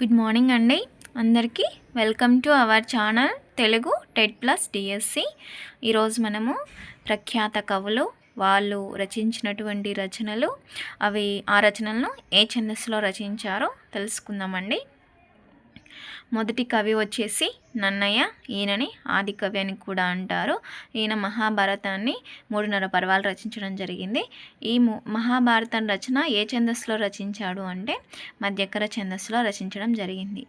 Good morning అండి. అందరికీ welcome to our channel Telugu TET plus DSC. ఈరోజు మనము ప్రఖ్యాత కవులు వాళ్ళు రచించినటువంటి రచనలు అవి ఆ రచనలను ఏ ఛందస్సులో రచించారో తెలుసుకుందామండి. మొదటి కవి వచ్చేసి నన్నయ్య. ఈయనని ఆది కవి అని కూడా అంటారు. ఈయన మహాభారతాన్ని మూడున్నర పర్వాలు రచించడం జరిగింది. ఈ మహాభారతం రచన ఏ ఛందస్సులో రచించాడు అంటే మధ్యకర ఛందస్సులో రచించడం జరిగింది.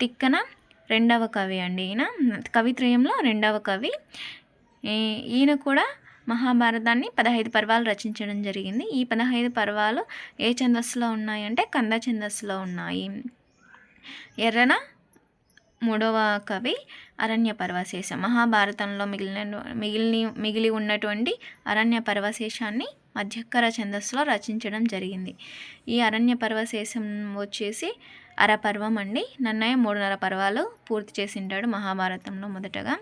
తిక్కన రెండవ కవి అండి ఈయన. కవిత్రయంలో రెండవ కవి. ఈయన కూడా మహాభారతాన్ని పదహైదు పర్వాలు రచించడం జరిగింది. ఈ పదహైదు పర్వాలు ఏ ఛందస్సులో ఉన్నాయంటే కంద ఛందస్సులో ఉన్నాయి. ఎర్రన మూడవ కవి అరణ్య పర్వశేషం. మహాభారతంలో మిగిలిన మిగిలి మిగిలి ఉన్నటువంటి అరణ్య పర్వశేషాన్ని మధ్యక్కర ఛందస్సులో రచించడం జరిగింది. ఈ అరణ్య పర్వశేషం వచ్చేసి అరపర్వం అండి. నన్నయ్య మూడున్నర పర్వాలు పూర్తి చేసింటాడు మహాభారతంలో మొదటగా.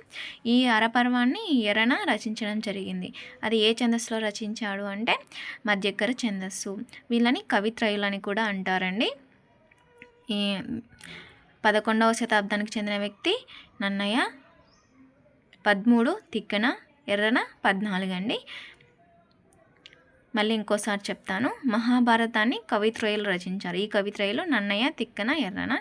ఈ అరపర్వాన్ని ఎరణ రచించడం జరిగింది. అది ఏ ఛందస్సులో రచించాడు అంటే మధ్యక్కర ఛందస్సు. వీళ్ళని కవిత్రయులని కూడా అంటారండి. ఈ పదకొండవ శతాబ్దానికి చెందిన వ్యక్తి నన్నయ్య. పదమూడు తిక్కన ఎర్రన పద్నాలుగు అండి మళ్ళీ ఇంకోసారి చెప్తాను. మహాభారతాన్ని కవిత్రయులు రచించారు. ఈ కవిత్రయులు నన్నయ్య తిక్కన ఎర్రన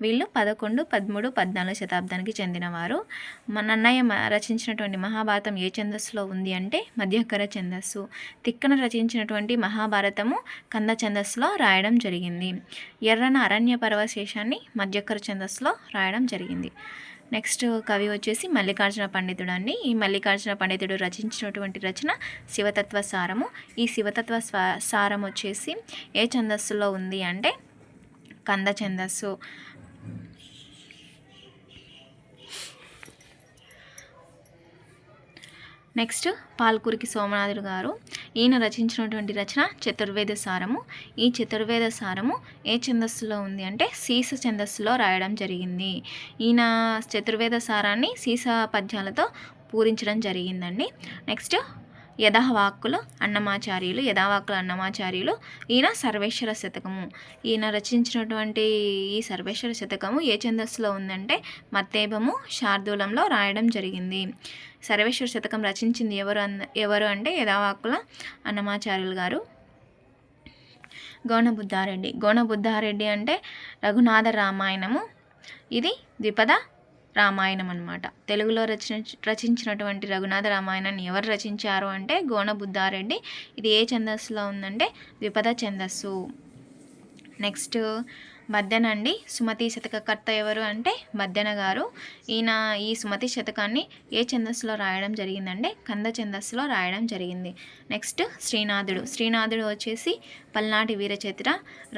వీళ్ళు పదకొండు పదమూడు పద్నాలుగు శతాబ్దానికి చెందినవారు. నన్నయ్య రచించినటువంటి మహాభారతం ఏ ఛందస్సులో ఉంది అంటే మధ్యకర ఛందస్సు. తిక్కన రచించినటువంటి మహాభారతము కంద ఛందస్సులో రాయడం జరిగింది. ఎర్రన అరణ్య పర్వశేషాన్ని మధ్యకర ఛందస్సులో రాయడం జరిగింది. నెక్స్ట్ కవి వచ్చేసి మల్లికార్జున పండితుడు అండి. ఈ మల్లికార్జున పండితుడు రచించినటువంటి రచన శివతత్వ సారము. ఈ శివతత్వ సారం వచ్చేసి ఏ ఛందస్సులో ఉంది అంటే కంద ఛందస్సు నెక్స్ట్ పాల్కురికి సోమనాథుడు గారు. ఈయన రచించినటువంటి రచన చతుర్వేద సారము. ఈ చతుర్వేద సారము ఏ ఛందస్సులో ఉంది అంటే సీస ఛందస్సులో రాయడం జరిగింది. ఈయన చతుర్వేద సారాన్ని సీస పద్యాలతో పూరించడం జరిగిందండి. నెక్స్ట్ యథావాక్కులు అన్నమాచార్యులు యథావాక్కులు అన్నమాచార్యులు ఈయన సర్వేశ్వర శతకము. ఈయన రచించినటువంటి ఈ సర్వేశ్వర శతకము ఏ ఛందస్సులో ఉందంటే మత్తేభము శార్దూలంలో రాయడం జరిగింది. సర్వేశ్వర శతకం రచించింది ఎవరు అన్న ఎవరు అంటే యథావాక్కుల అన్నమాచార్యులు గారు గౌణబుద్ధారెడ్డి. గౌణబుద్ధారెడ్డి అంటే రఘునాథ రామాయణము. ఇది ద్విపద రామాయణం అనమాట తెలుగులో రచన రచించినటువంటి రఘునాథ రామాయణాన్ని ఎవరు రచించారు అంటే గోన బుద్ధారెడ్డి. ఇది ఏ ఛందస్సులో ఉందంటే ద్విపద ఛందస్సు. నెక్స్ట్ మద్దెన అండి సుమతి శతకకర్త ఎవరు అంటే మధ్యన గారు. ఈయన ఈ సుమతి శతకాన్ని ఏ ఛందస్సులో రాయడం జరిగిందంటే కంద ఛందస్సులో రాయడం జరిగింది. నెక్స్ట్ శ్రీనాథుడు. శ్రీనాథుడు వచ్చేసి పల్నాటి వీర చరిత్ర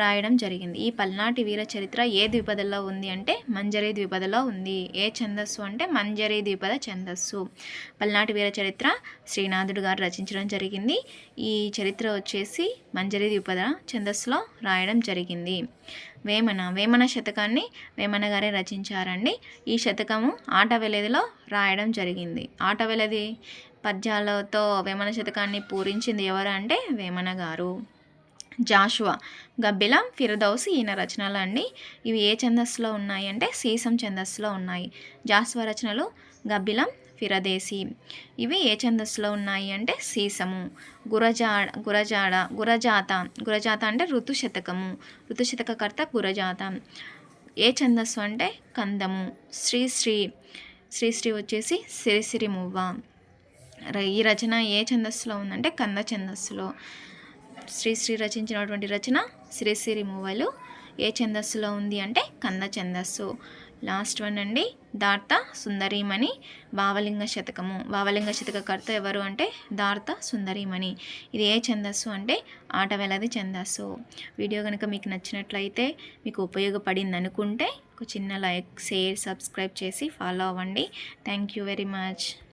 రాయడం జరిగింది. ఈ పల్నాటి వీర చరిత్ర ఏ ద్విపదలో ఉంది అంటే మంజరీ ద్విపదలో ఉంది. ఏ ఛందస్సు అంటే మంజరీ ద్విపద ఛందస్సు. పల్నాటి వీర చరిత్ర శ్రీనాథుడు గారు రచించడం జరిగింది. ఈ చరిత్ర వచ్చేసి మంజరీ ద్విపద ఛందస్సులో రాయడం జరిగింది. వేమన వేమన శతకాన్ని వేమన గారే రచించారండి. ఈ శతకము ఆట వెలదిలో రాయడం జరిగింది. ఆట వెలది పద్యాలతో వేమన శతకాన్ని పూరించింది ఎవరు అంటే వేమన గారు. జాషువా గబ్బిలం ఫిరదౌసి ఈయన రచనలు అండి ఇవి ఏ ఛందస్సులో ఉన్నాయి అంటే సీసం ఛందస్సులో ఉన్నాయి. జాస్వ రచనలు గబ్బిలం ఫిరదేశి. ఇవి ఏ ఛందస్సులో ఉన్నాయి అంటే సీసము. గురజాడ గురజాడ గురజాత. గురజాత అంటే ఋతుశతకము. ఋతుశతకర్త గురజాత. ఏ ఛందస్సు అంటే కందము. శ్రీశ్రీ శ్రీశ్రీ వచ్చేసి సిరిసిరి మువ్వ ఈ రచన ఏ ఛందస్సులో ఉందంటే కంద ఛందస్సులో. శ్రీశ్రీ రచించినటువంటి రచన శ్రీశ్రీ మువ్వలు ఏ ఛందస్సులో ఉంది అంటే కంద ఛందస్సు. లాస్ట్ వన్ అండి. దార్త సుందరీమణి భావలింగ శతకము. భావలింగ శతకకర్త ఎవరు అంటే దార్త సుందరీమణి. ఇది ఏ ఛందస్సు అంటే ఆటవేలది ఛందస్సు. వీడియో కనుక మీకు నచ్చినట్లయితే మీకు ఉపయోగపడింది అనుకుంటే ఒక చిన్న లైక్ షేర్ సబ్స్క్రైబ్ చేసి ఫాలో అవ్వండి. Thank you very much.